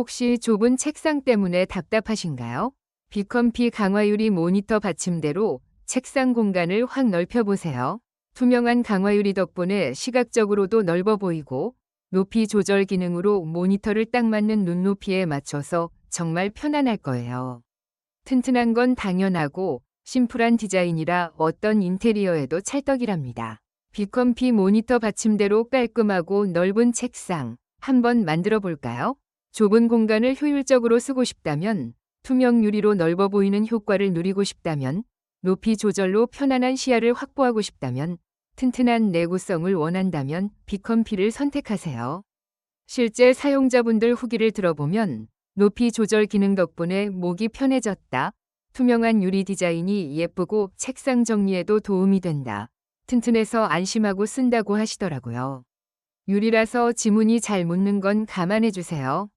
혹시 좁은 책상 때문에 답답하신가요? 비컴피 강화유리 모니터 받침대로 책상 공간을 확 넓혀보세요. 투명한 강화유리 덕분에 시각적으로도 넓어 보이고 높이 조절 기능으로 모니터를 딱 맞는 눈높이에 맞춰서 정말 편안할 거예요. 튼튼한 건 당연하고 심플한 디자인이라 어떤 인테리어에도 찰떡이랍니다. 비컴피 모니터 받침대로 깔끔하고 넓은 책상 한번 만들어 볼까요? 좁은 공간을 효율적으로 쓰고 싶다면 투명 유리로 넓어 보이는 효과를 누리고 싶다면 높이 조절로 편안한 시야를 확보하고 싶다면 튼튼한 내구성을 원한다면 비컴피를 선택하세요. 실제 사용자분들 후기를 들어보면 높이 조절 기능 덕분에 목이 편해졌다. 투명한 유리 디자인이 예쁘고 책상 정리에도 도움이 된다. 튼튼해서 안심하고 쓴다고 하시더라고요. 유리라서 지문이 잘 묻는 건 감안해 주세요.